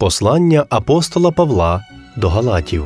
Послання апостола Павла до Галатів.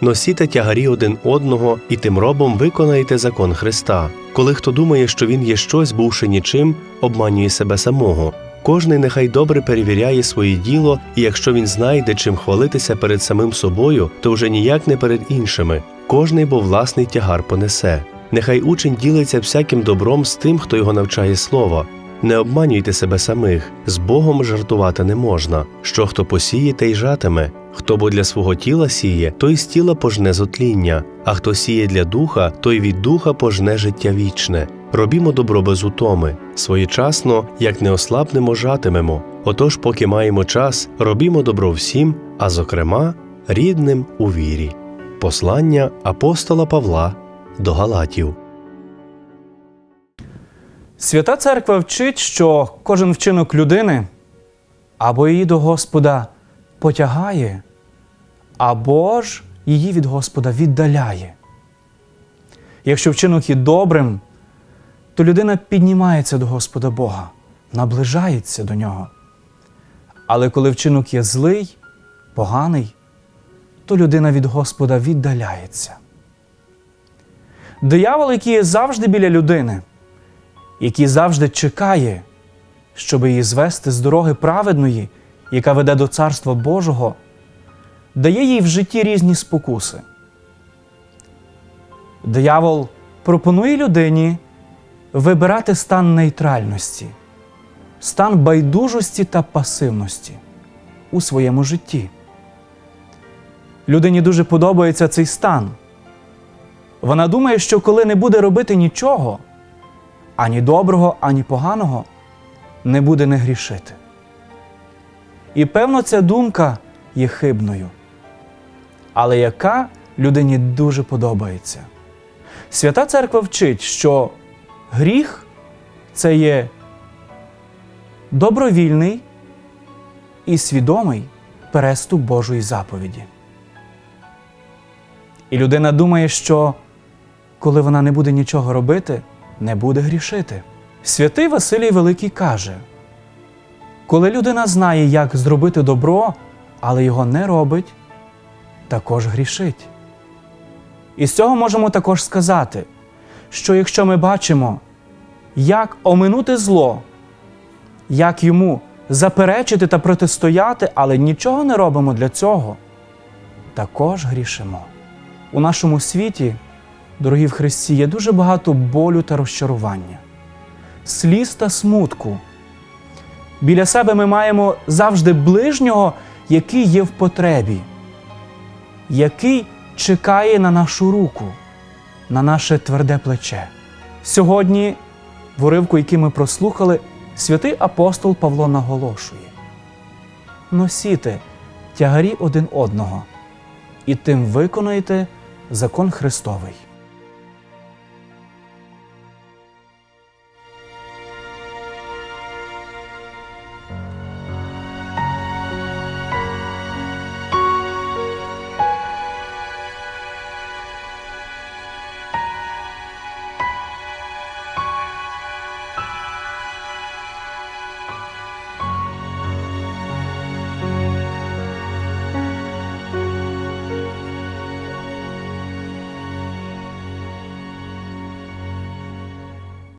Носіте тягарі один одного і тим робом виконаєте закон Христа. Коли хто думає, що він є щось, бувши нічим, обманює себе самого. Кожний нехай добре перевіряє своє діло, і якщо він знайде чим хвалитися перед самим собою, то вже ніяк не перед іншими. Кожний бо власний тягар понесе. Нехай учень ділиться всяким добром з тим, хто його навчає слова. Не обманюйте себе самих, з Богом жартувати не можна. Що хто посіє, те й жатиме. Хто бо для свого тіла сіє, той з тіла пожне зотління, а хто сіє для духа, той від духа пожне життя вічне. Робімо добро без утоми, своєчасно, як не ослабнемо, жатимемо. Отож, поки маємо час, робімо добро всім, а зокрема, рідним у вірі. Послання апостола Павла до Галатів. Свята церква вчить, що кожен вчинок людини або її до Господа потягає, або ж її від Господа віддаляє. Якщо вчинок є добрим, то людина піднімається до Господа Бога, наближається до нього. Але коли вчинок є злий, поганий, то людина від Господа віддаляється. Диявол, який є завжди біля людини, який завжди чекає, щоб її звести з дороги праведної, яка веде до Царства Божого, дає їй в житті різні спокуси. Диявол пропонує людині вибирати стан нейтральності, стан байдужості та пасивності у своєму житті. Людині дуже подобається цей стан. Вона думає, що коли не буде робити нічого, ані доброго, ані поганого, не буде не грішити. І певно, ця думка є хибною, але яка людині дуже подобається. Свята Церква вчить, що гріх це є добровільний і свідомий переступ Божої заповіді. І людина думає, що коли вона не буде нічого робити, не буде грішити. Святий Василій Великий каже: коли людина знає, як зробити добро, але його не робить, також грішить. І з цього можемо також сказати, що якщо ми бачимо, як оминути зло, як йому заперечити та протистояти, але нічого не робимо для цього, також грішимо. У нашому світі, дорогі в Христі, є дуже багато болю та розчарування, сліз та смутку. Біля себе ми маємо завжди ближнього, який є в потребі, який чекає на нашу руку, на наше тверде плече. Сьогодні, в уривку, який ми прослухали, святий апостол Павло наголошує: носіте тягарі один одного, і тим виконаєте закон Христовий.